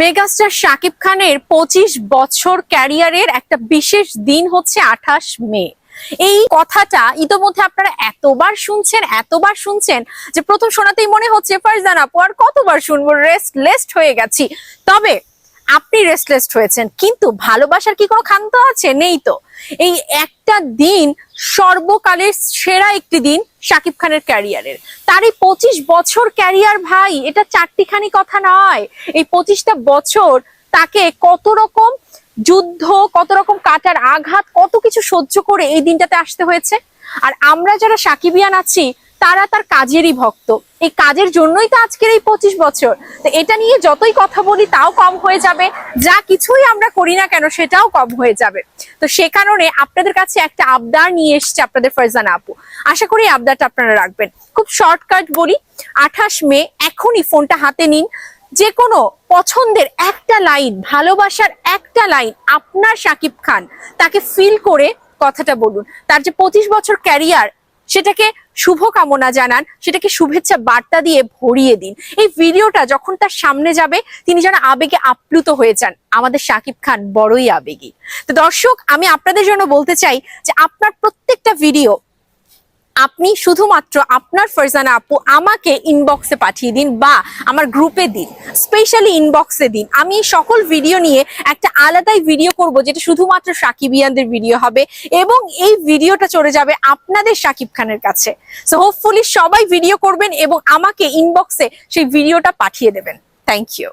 Megastar Shakib খানের পঁচিশ বছর ক্যারিয়ারের একটা বিশেষ দিন হচ্ছে আঠাশ মে। এই কথাটা ইতোমধ্যে আপনারা এতবার শুনছেন এতবার শুনছেন যে প্রথম শোনাতেই মনে হচ্ছে, ফারজান আপু, আর কতবার শুনব? রেস্ট লেস্ট হয়ে গেছি। তবে আপনি রেস্টলেস্ট হয়েছেন, কিন্তু ভালোবাসার কি কোনো ক্ষান্ত আছে? নেই তো। এই একটা দিন সর্বকালের সেরা একটি দিন শাকিব খানের ক্যারিয়ারের। তার এই পঁচিশ বছর ক্যারিয়ার ভাই, এটা চারটিখানি কথা নয়। এই পঁচিশটা বছর তাকে কত রকম যুদ্ধ, কত রকম কাটার আঘাত, কত কিছু সহ্য করে এই দিনটাতে আসতে হয়েছে। আর আমরা যারা সাকিবিয়ান আছি তারা তার কাজেরই ভক্ত। এই কাজের জন্যই তো আজকের এই পঁচিশ বছর। তো এটা নিয়ে যতই কথা বলি, তাও কম হয়ে যাবে। যা কিছুই আমরা করি না কেন, সেটাও কম হয়ে যাবে। তো সে কারণে আপনাদের কাছে একটা আবদার নিয়ে এসছে আপনাদের ফরজানা আপু। আশা করি আবদারটা আপনারা রাখবেন। খুব শর্টকাট বলি, আঠাশ মে, এখনই ফোনটা হাতে নিন। যে কোনো পছন্দের একটা লাইন, ভালোবাসার একটা লাইন আপনার সাকিব খান, তাকে ফিল করে কথাটা বলুন। তার যে পঁচিশ বছর ক্যারিয়ার সেটাকে শুভ কামনা জানান, সেটাকে শুভেচ্ছা বার্তা দিয়ে ভরিয়ে দিন। এই ভিডিওটা যখন তার সামনে যাবে, তিনি যেন আবেগে আপ্লুত হয়ে যান। আমাদের সাকিব খান বড়ই আবেগী। তো দর্শক, আমি আপনাদের জন্য বলতে চাই যে আপনার প্রত্যেকটা ভিডিও আপনি শুধুমাত্র আপনার ফারজানা আপু আমাকে ইনবক্সে পাঠিয়ে দিন বা আমার গ্রুপে দিন স্পেশালি ইনবক্সে দিন। আমি এই সকল ভিডিও নিয়ে একটা আলাদাই ভিডিও করব যেটা শুধুমাত্র সাকিবিয়ানদের ভিডিও হবে এবং এই ভিডিওটা চলে যাবে আপনাদের সাকিব খানের কাছে। সো হোপফুলি সবাই ভিডিও করবেন এবং আমাকে ইনবক্সে সেই ভিডিওটা পাঠিয়ে দেবেন। Thank you